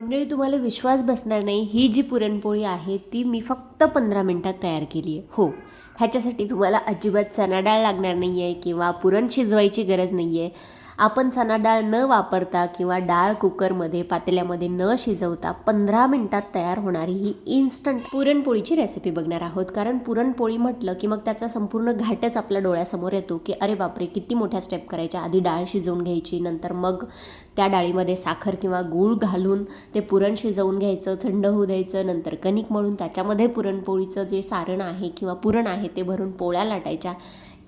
मंडळी तुम्हाला विश्वास बसणार नाही ही जी पुरणपोळी आहे ती मी फक्त पंधरा मिनटात तयार केली आहे. हो ह्याच्यासाठी तुम्हाला अजिबात चणा डाळ लागणार नाही आहे किंवा पुरण शिजवायची गरज नाही आहे आपण चणा डाळ न वापरता किंवा डाळ कुकरमध्ये पातेल्यामध्ये न शिजवता पंधरा मिनटात तयार होणारी ही इन्स्टंट पुरणपोळीची रेसिपी बघणार आहोत. कारण पुरणपोळी म्हटलं की मग त्याचा संपूर्ण घाटच आपल्या डोळ्यासमोर येतो की अरे बापरे किती मोठ्या स्टेप करायच्या. आधी डाळ शिजवून घ्यायची नंतर मग त्या डाळीमध्ये साखर किंवा गूळ घालून ते पुरण शिजवून घ्यायचं थंड होऊ द्यायचं नंतर कणिक मळून त्याच्यामध्ये पुरणपोळीचं जे सारण आहे किंवा पुरण आहे ते भरून पोळ्या लाटायच्या.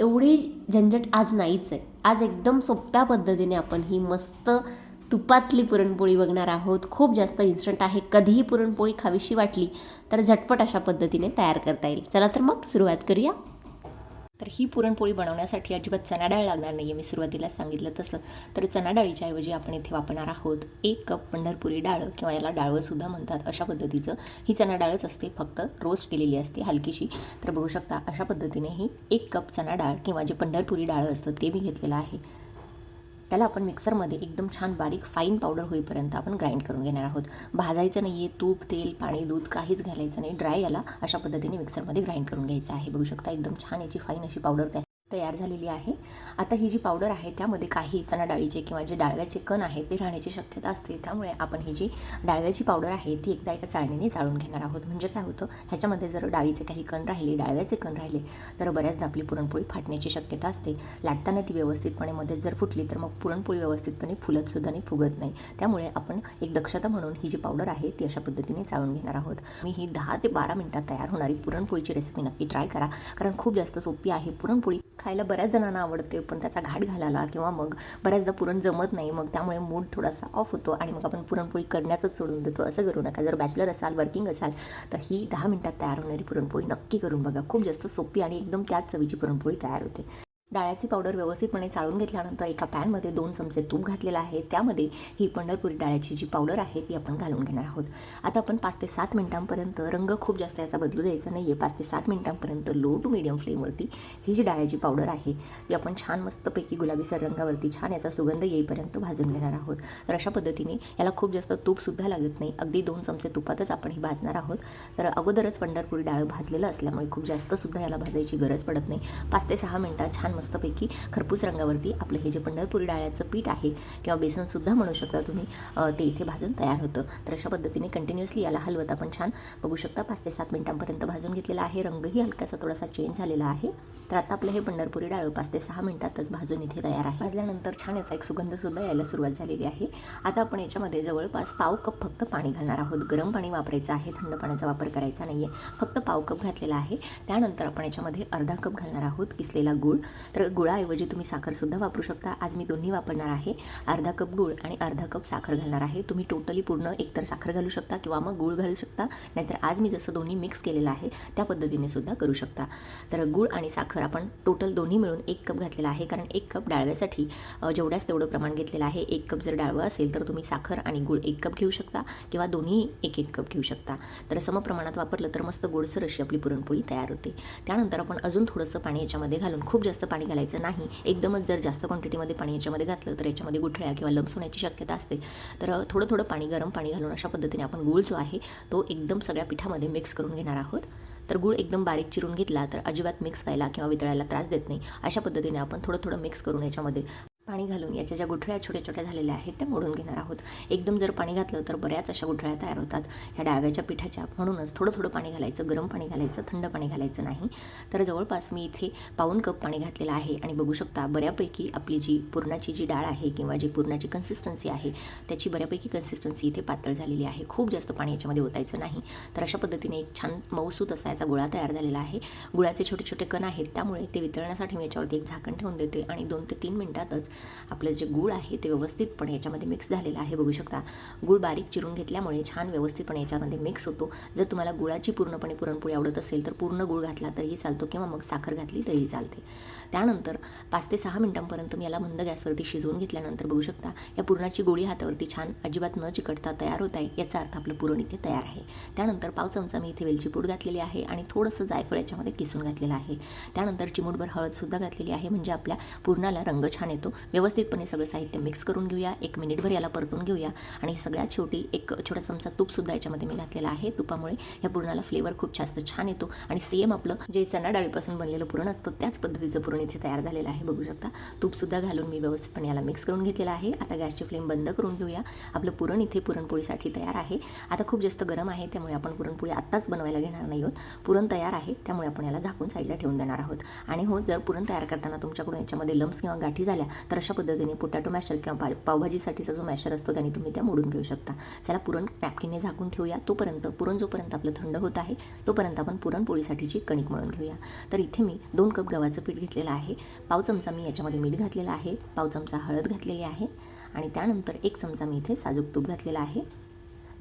एवढी झंझट आज नाहीच आहे. आज एकदम सोप्या पद्धतीने आपण ही मस्त तुपातली पुरणपोळी बघणार आहोत. खूप जास्त इन्स्टंट आहे. कधीही पुरणपोळी खावीशी वाटली तर झटपट अशा पद्धतीने तयार करता येईल. चला तर मग सुरुवात करूया. तर ही पुरणपोळी बनवण्यासाठी अजिबात चणा डाळ लागणार नाही आहे मी सुरुवातीला सांगितलं तसं. तर चणा डाळीच्या ऐवजी आपण इथे वापरणार आहोत एक कप पंढरपुरी डाळ किंवा याला डाळवंसुद्धा म्हणतात अशा पद्धतीचं. ही चणा डाळच असते. फक्त रोस्ट केलेली असते हलकीशी. तर बघू शकता अशा पद्धतीने ही एक कप चणा डाळ किंवा जे पंढरपुरी डाळ असतं ते मी घेतलेलं आहे. त्याला आपण मिक्सरमध्ये एकदम छान बारीक फाईन पावडर होईपर्यंत आपण ग्राइंड करून घेणार आहोत. भाजायचं नाही आहे तूप तेल पाणी दूध काहीच घालायचं नाही. ड्राय याला अशा पद्धतीने मिक्सरमध्ये ग्राइंड करून घ्यायचं आहे. बघू शकता एकदम छान याची फाईन अशी पावडर तया- तयार झालेली आहे. आता ही जी पावडर आहे त्यामध्ये काही चणा डाळीचे किंवा जे डाळव्याचे कण आहेत ते राहण्याची शक्यता असते. त्यामुळे आपण ही जी डाळव्याची पावडर आहे ती एकदा एका चाळणीने चाळून घेणार आहोत. म्हणजे काय होतं? ह्याच्यामध्ये जर डाळीचे काही कण राहिले डाळव्याचे कण राहिले तर बऱ्याचदा आपली पुरणपोळी फाटण्याची शक्यता असते. लाटताना ती व्यवस्थितपणे मध्ये जर फुटली तर मग पुरणपोळी व्यवस्थितपणे फुलतसुद्धा नाही फुगत नाही. त्यामुळे आपण एक दक्षता म्हणून ही जी पावडर आहे ती अशा पद्धतीने चाळून घेणार आहोत. मी ही दहा ते बारा मिनटात तयार होणारी पुरणपोळीची रेसिपी नक्की ट्राय करा. कारण खूप जास्त सोपी आहे पुरणपोळी. खायला बऱ्याच जणांना आवडते पण त्याचा घाट घालायला किंवा मग बऱ्याचदा पुरण जमत नाही मग त्यामुळे मूड थोडासा ऑफ होतो आणि मग आपण पुरणपोळी करण्याचंच सोडून देतो. असं करू नका. जर बॅचलर असाल वर्किंग असाल तर ही दहा मिनटात तयार होणारी पुरणपोळी नक्की करून बघा. खूप जास्त सोपी आणि एकदम त्याच चवीची पुरणपोळी तयार होते. डाळ्याची पावडर व्यवस्थितपणे चाळून घेतल्यानंतर एका पॅनमध्ये दोन चमचे तूप घातलेलं आहे. त्यामध्ये ही पंढरपुरी डाळ्याची जी पावडर आहे ती आपण घालून घेणार आहोत. आता आपण पाच ते सात मिनिटांपर्यंत रंग खूप जास्त याचा बदलू द्यायचा नाही आहे पाच ते सात मिनिटांपर्यंत लो टू मिडियम फ्लेमवरती ही जी डाळ्याची पावडर आहे ती आपण छान मस्तपैकी गुलाबीसर रंगावरती छान याचा सुगंध येईपर्यंत भाजून घेणार आहोत. तर अशा पद्धतीने याला खूप जास्त तूपसुद्धा लागत नाही. अगदी दोन चमचे तुपातच आपण ही भाजणार आहोत. तर अगोदरच पंढरपुरी डाळ भाजलेलं असल्यामुळे खूप जास्तसुद्धा याला भाजायची गरज पडत नाही. पाच ते सहा मिनटात छान मस्तपैकी खरपूस रंगावरती आपलं हे जे पंढरपुरी डाळ्याचं पीठ आहे किंवा बेसनसुद्धा म्हणू शकता तुम्ही ते इथे भाजून तयार होतं. तर अशा पद्धतीने कंटिन्युअसली याला हलवत आपण छान बघू शकता पाच ते सात मिनिटांपर्यंत भाजून घेतलेला आहे. रंगही हलकासा थोडासा चेंज झालेला आहे. तर आता आपलं हे पंढरपुरी डाळ पाच ते सहा मिनिटातच भाजून इथे तयार आहे. भाजल्यानंतर छान याचा एक सुगंधसुद्धा यायला सुरुवात झालेली आहे. आता आपण याच्यामध्ये जवळपास पाव कप फक्त पाणी घालणार आहोत. गरम पाणी वापरायचं आहे थंड पाण्याचा वापर करायचा नाही आहे फक्त पाव कप घातलेला आहे. त्यानंतर आपण याच्यामध्ये अर्धा कप घालणार आहोत किसलेला गूळ. तर गुळाऐवजी तुम्ही साखरसुद्धा वापरू शकता. आज मी दोन्ही वापरणार आहे. अर्धा कप गूळ आणि अर्धा कप साखर घालणार आहे. तुम्ही टोटली पूर्ण एकतर साखर घालू शकता किंवा मग गूळ घालू शकता. नाहीतर आज मी जसं दोन्ही मिक्स केलेलं आहे त्या पद्धतीने सुद्धा करू शकता. तर गूळ आणि साखर आपण टोटल दोन्ही मिळून एक कप घातलेला आहे. कारण एक कप डाळव्यासाठी जेवढ्याच तेवढं प्रमाण घेतलेलं आहे. एक कप जर डाळवं असेल तर तुम्ही साखर आणि गूळ एक कप घेऊ शकता किंवा दोन्ही एक एक कप घेऊ शकता. तर समप्रमाणात वापरलं तर मस्त गोडसर अशी आपली पुरणपोळी तयार होते. त्यानंतर आपण अजून थोडंसं पाणी याच्यामध्ये घालून खूप जास्त पाणी घालायचं नाही. एकदमच जर जास्त क्वांटिटीमध्ये पाणी याच्यामध्ये घातलं तर याच्यामध्ये गुठळ्या किंवा लम्स होण्याची शक्यता असते. तर थोडं थोडं पाणी गरम पाणी घालून अशा पद्धतीने आपण गूळ जो आहे तो एकदम सगळ्या पिठामध्ये मिक्स करून घेणार आहोत. तर गूळ एकदम बारीक चिरून घेतला तर अजिबात मिक्स व्हायला किंवा वितळायला त्रास देत नाही. अशा पद्धतीने आपण थोडं थोडं मिक्स करून याच्यामध्ये पाणी घालून याच्या ज्या गुठळ्या छोट्या छोट्या झालेल्या आहेत त्या मोडून घेणार आहोत. एकदम जर पाणी घातलं तर बऱ्याच अशा गुठळ्या तयार होतात. ह्या डाळव्याच्या पिठाच्या म्हणूनच थोडं थोडं पाणी घालायचं गरम पाणी घालायचं थंड पाणी घालायचं नाही. तर जवळपास मी इथे पाऊन कप पाणी घातलेलं आहे आणि बघू शकता बऱ्यापैकी आपली जी पुरणाची जी डाळ आहे किंवा जी पुरणाची कन्सिस्टन्सी आहे त्याची बऱ्यापैकी कन्सिस्टन्सी इथे पातळ झालेली आहे. खूप जास्त पाणी याच्यामध्ये ओतायचं नाही. तर अशा पद्धतीने एक छान मऊसूत असा याचा गोळा तयार झालेला आहे. गुळाचे छोटे छोटे कण आहेत त्यामुळे ते वितळण्यासाठी मी याच्यावरती एक झाकण ठेवून देते आणि दोन ते तीन मिनिटातच आपलं जे गूळ आहे ते व्यवस्थितपणे याच्यामध्ये मिक्स झालेलं आहे. बघू शकता गूळ बारीक चिरून घेतल्यामुळे छान व्यवस्थितपणे याच्यामध्ये मिक्स होतो. जर तुम्हाला गुळाची पूर्णपणे पुरणपोळी आवडत असेल तर पूर्ण गूळ घातला तरीही चालतो किंवा मग साखर घातली तरीही चालते. त्यानंतर पाच ते सहा मिनिटांपर्यंत मी याला मंद गॅसवरती शिजवून घेतल्यानंतर बघू शकता या पुरणाची गोळी हातावरती छान अजिबात न चिकटता तयार होत आहे याचा अर्थ आपलं पुरण इथे तयार आहे. त्यानंतर पाव चमचा मी इथे वेलची पूड घातलेली आहे आणि थोडंसं जायफळ याच्यामध्ये किसून घातलेलं आहे. त्यानंतर चिमूटभर हळदसुद्धा घातलेली आहे म्हणजे आपल्या पुरणाला रंग छान येतो. व्यवस्थितपणे सगळं साहित्य मिक्स करून घेऊया. एक मिनिटभर याला परतून घेऊया. आणि सगळ्यात शेवटी एक छोटा चमचा तूपसुद्धा याच्यामध्ये मी घातलेला आहे. तुपामुळे या पुरणाला फ्लेवर खूप जास्त छान येतो. आणि सेम आपलं जे चणा डाळीपासून बनलेलं पुरण असतं त्याच पद्धतीचं पुरण इथे तयार झालेलं आहे. बघू शकता. तूपसुद्धा घालून मी व्यवस्थितपणे याला मिक्स करून घेतलेलं आहे. आता गॅसची फ्लेम बंद करून घेऊया. आपलं पुरण इथे पुरणपोळीसाठी तयार आहे. आता खूप जास्त गरम आहे त्यामुळे आपण पुरणपोळी आत्ताच बनवायला घेणार नाही आहोत. पुरण तयार आहे त्यामुळे आपण याला झाकून साईडला ठेवून देणार आहोत. आणि हो जर पुरण तयार करताना तुमच्याकडून याच्यामध्ये लम्स किंवा गाठी झाल्या तर अशा पद्धतीने पोटॅटो मॅशर किंवा पा पावभाजीसाठीचा जो मॅशर असतो त्याने तुम्ही त्या मोडून घेऊ शकता. त्याला पुरण नॅपकिनने झाकून ठेवूया. तोपर्यंत पुरण जोपर्यंत आपलं थंड होत आहे तोपर्यंत आपण पुरणपोळीसाठीची कणिक मळून घेऊया. तर इथे मी दोन कप गव्हाचं पीठ घेतलेलं आहे. पाव चमचा मी याच्यामध्ये मीठ घातलेलं आहे. पाव चमचा हळद घातलेली आहे. आणि त्यानंतर एक चमचा मी इथे साजूक तूप घातलेला आहे.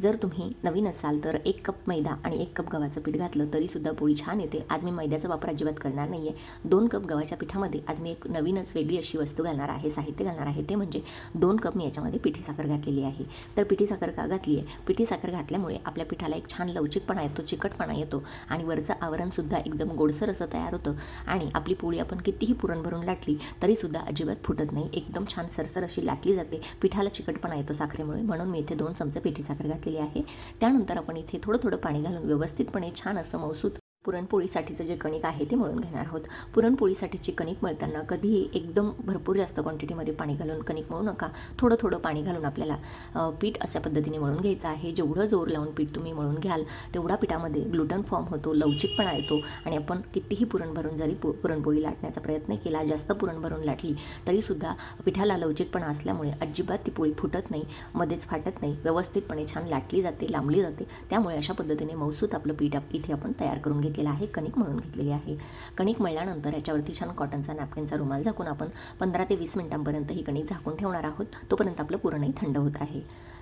जर तुम्ही नवीन असाल तर एक कप मैदा आणि एक कप गव्हाचं पीठ घातलं तरीसुद्धा पोळी छान येते. आज मी मैद्याचा वापर अजिबात करणार नाही आहे दोन कप गव्हाच्या पिठामध्ये आज मी एक नवीनच वेगळी अशी वस्तू घालणार आहे साहित्य घालणार आहे. ते म्हणजे दोन कप मी याच्यामध्ये पिठी साखर घातलेली आहे. तर पिठी साखर का घातली आहे पिठी साखर घातल्यामुळे आपल्या पिठाला एक छान लवचिकपणा येतो चिकटपणा येतो आणि वरचं आवरणसुद्धा एकदम गोडसर असं तयार होतं आणि आपली पोळी आपण कितीही पुरण भरून लाटली तरीसुद्धा अजिबात फुटत नाही. एकदम छान सरसर अशी लाटली जाते. पिठाला चिकटपणा येतो साखरेमुळे. म्हणून मी इथे दोन चमचे पिठी साखर घातली घातलेली आहे. त्यानंतर आपण इथे थोडं थोडं पाणी घालून व्यवस्थितपणे छान असं मौसूत पुरणपोळीसाठीचं जे कणिक आहे ते मळून घेणार आहोत. पुरणपोळीसाठीची कणिक मळताना कधीही एकदम भरपूर जास्त क्वांटिटीमध्ये पाणी घालून कणिक मळू नका. थोडं थोडं पाणी घालून आपल्याला पीठ अशा पद्धतीने मळून घ्यायचं आहे. जेवढं जोर लावून पीठ तुम्ही मळून घ्याल तेवढा पिठामध्ये ग्लुटन फॉर्म होतो लवचिकपणा येतो आणि आपण कितीही पुरण भरून जरी पु पुरणपोळी लाटण्याचा प्रयत्न केला जास्त पुरण भरून लाटली तरीसुद्धा पिठाला लवचिकपणा असल्यामुळे अजिबात ती पोळी फुटत नाही मध्येच फाटत नाही व्यवस्थितपणे छान लाटली जाते लांबली जाते. त्यामुळे अशा पद्धतीने मौसूत आपलं पीठ इथे आपण तयार करून घेतलेला आहे कणिक मळून घेतलेली आहे. कणिक मळल्यानंतर याच्यावरती छान कॉटनचा नॅपकिनचा रुमाल झाकून आपण पंधरा ते वीस मिनिटांपर्यंत ही कणिक झाकून ठेवणार आहोत. तोपर्यंत आपलं पुरणही थंड होत आहे.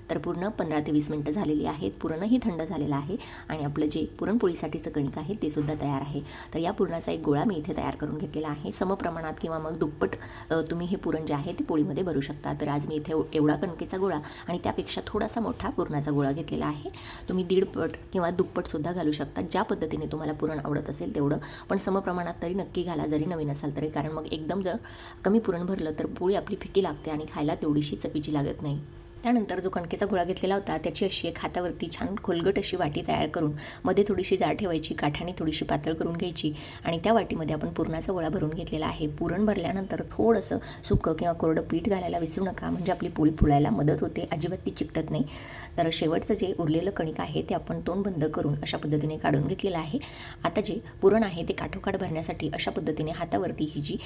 तर पूर्ण पंधरा ते वीस मिनटं झालेली आहेत. पुरणही थंड झालेलं आहे आणि आपलं जे पुरणपोळीसाठीचं कणिक आहे ते सुद्धा तयार आहे. तर या पुरणाचा एक गोळा मी इथे तयार करून घेतलेला आहे. समप्रमाणात किंवा मग दुप्पट तुम्ही हे पुरण जे आहे ते पोळीमध्ये भरू शकता. तर आज मी इथे एव- एवढा कणकेचा गोळा आणि त्यापेक्षा थोडासा मोठा पुरणाचा गोळा घेतलेला आहे. तुम्ही दीडपट किंवा दुप्पटसुद्धा घालू शकता. ज्या पद्धतीने तुम्हाला पुरण आवडत असेल तेवढं. पण समप्रमाणात तरी नक्की घाला जरी नवीन असाल तरी. कारण मग एकदम जर कमी पुरण भरलं तर पोळी आपली फिकी लागते आणि खायला तेवढीशी चपीची लागत नाही. त्यानंतर जो कणकेचा गोळा घेतलेला होता त्याची अशी एक हातावरती छान खोलगट अशी वाटी तयार करून मध्ये थोडीशी जाड ठेवायची काठाने थोडीशी पातळ करून घ्यायची आणि त्या वाटीमध्ये आपण पुरणाचा गोळा भरून घेतलेला आहे. पुरण भरल्यानंतर थोडंसं सुकं किंवा कोरडं पीठ घालायला विसरू नका म्हणजे आपली पोळी फुलायला मदत होते अजिबात ती चिकटत नाही. तर शेवटचं जे उरलेलं कणिक आहे ते आपण तोंड बंद करून अशा पद्धतीने काढून घेतलेलं आहे. आता जे पुरण आहे ते काठोकाठ भरण्यासाठी अशा पद्धतीने हातावरती ही जी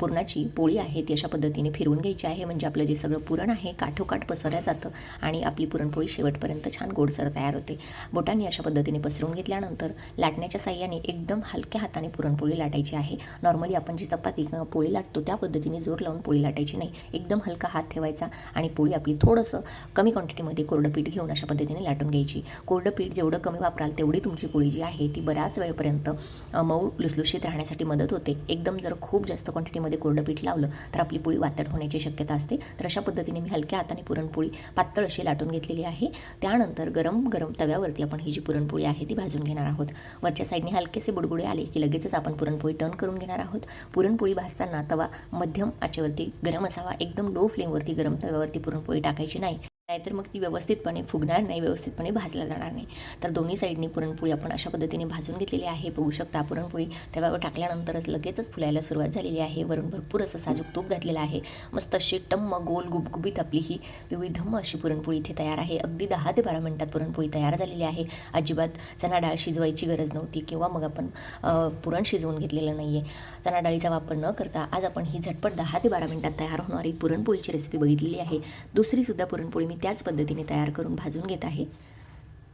पुरणाची पोळी आहे ती अशा पद्धतीने फिरवून घ्यायची आहे. म्हणजे आपलं जे सगळं पुरण आहे काठोकाठ पसरल्या जातं. आणि आपली पुरणपोळी शेवटपर्यंत छान गोडसर तयार होते. बोटांनी अशा पद्धतीने पसरवून घेतल्यानंतर लाटण्याच्या साह्याने एकदम हलक्या हाताने पुरणपोळी लाटायची आहे. नॉर्मली आपण जी चपाती किंवा पोळी लाटतो त्या पद्धतीने जोर लावून पोळी लाटायची नाही. एकदम हलका हात ठेवायचा आणि पोळी आपली थोडंसं कमी क्वांटिटीमध्ये कोरडं पीठ घेऊन अशा पद्धतीने लाटून घ्यायची. कोरडं पीठ जेवढं कमी वापराल तेवढी तुमची पोळी जी आहे ती बऱ्याच वेळपर्यंत मऊ लुसलुशीत राहण्यासाठी मदत होते. एकदम जर खूप जास्त क्वांटिटीमध्ये कोरडं पीठ लावलं तर आपली पोळी वातड होण्याची शक्यता असते. तर अशा पद्धतीने मी हलक्या हाताने पुरणपोळी पातळ अशी लाटून घेतलेली आहे. त्यानंतर गरम गरम तव्यावरती आपण ही जी पुरणपोळी आहे ती भाजून घेणार आहोत. वरच्या साईडने हलकेसे बुडबुडे आले की लगेचच आपण पुरणपोळी टर्न करून घेणार आहोत. पुरणपोळी भाजताना तवा मध्यम आचेवरती गरम असावा. एकदम लो फ्लेमवरती गरम तव्यावरती पुरणपोळी टाकायची नाही. नाहीतर मग ती व्यवस्थितपणे फुगणार नाही व्यवस्थितपणे भाजला जाणार नाही. तर दोन्ही साईडनी पुरणपोळी आपण अशा पद्धतीने भाजून घेतलेली आहे. बघू शकता पुरणपोळी तव्यावर टाकल्यानंतरच लगेचच फुलायला सुरुवात झालेली आहे. वरून भरपूर असं साजूक तूप घातलेलं आहे. मस्त अशी टम्म गोल गुबगुबीत आपली ही विविधम्म धम्म अशी पुरणपोळी इथे तयार आहे. अगदी दहा ते बारा मिनटात पुरणपोळी तयार झालेली आहे. अजिबात चणा डाळ शिजवायची गरज नव्हती किंवा मग आपण पुरण शिजवून घेतलेलं नाही आहे चणा डाळीचा वापर न करता आज आपण ही झटपट दहा ते बारा मिनटात तयार होणारी पुरणपोळीची रेसिपी बघितलेली आहे. दुसरीसुद्धा पुरणपोळी मी त्याच पद्धतीने तयार करून भाजून घेत आहे.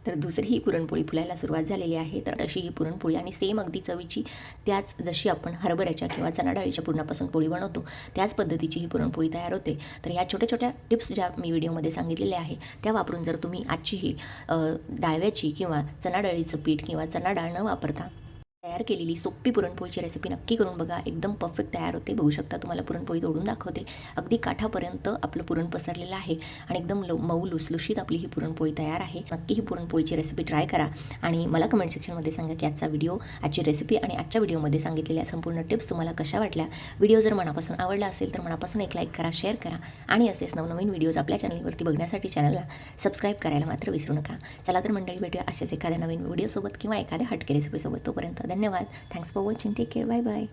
तर दुसरी ही पुरणपोळी फुलायला सुरुवात झालेली आहे. तर अशी ही पुरणपोळी आणि सेम अगदी चवीची त्याच जशी आपण हरभऱ्याच्या किंवा चणा डाळीच्या पुरणापासून पोळी बनवतो त्याच पद्धतीची ही पुरणपोळी तयार होते. तर ह्या छोट्या छोट्या टिप्स ज्या मी व्हिडिओमध्ये सांगितलेल्या आहे त्या वापरून जर तुम्ही आजची ही डाळव्याची किंवा चणा डाळीचं पीठ किंवा चणा डाळ न वापरता तयार केलेली सोपी पुरणपोळीची रेसिपी नक्की करून बघा. एकदम परफेक्ट तयार होते. बघू शकता तुम्हाला पुरणपोळी तोडून दाखवते. अगदी काठापर्यंत आपलं पुरण पसरलेलं आहे आणि एकदम लो मऊ लुसलुशीत आपली ही पुरणपोळी तयार आहे. नक्की ही पुरणपोळीची रेसिपी ट्राय करा आणि मला कमेंट सेक्शनमध्ये सांगा की आजचा व्हिडिओ आजची रेसिपी आणि आजच्या व्हिडिओमध्ये सांगितलेल्या संपूर्ण टिप्स तुम्हाला कशा वाटल्या? व्हिडिओ जर मनापासून आवडला असेल तर मनापासून एक लाईक करा शेअर करा आणि असेच नवनवीन व्हिडिओज आपल्या चॅनलवरती बघण्यासाठी चॅनलला सबस्क्राईब करायला मात्र विसरू नका. चला तर मंडळी भेटूया असेच एखाद्या नवीन व्हिडिओसोबत किंवा एखाद्या हटके रेसिपीसोबत तोपर्यंत धन्यवाद. Thanks for watching take care bye bye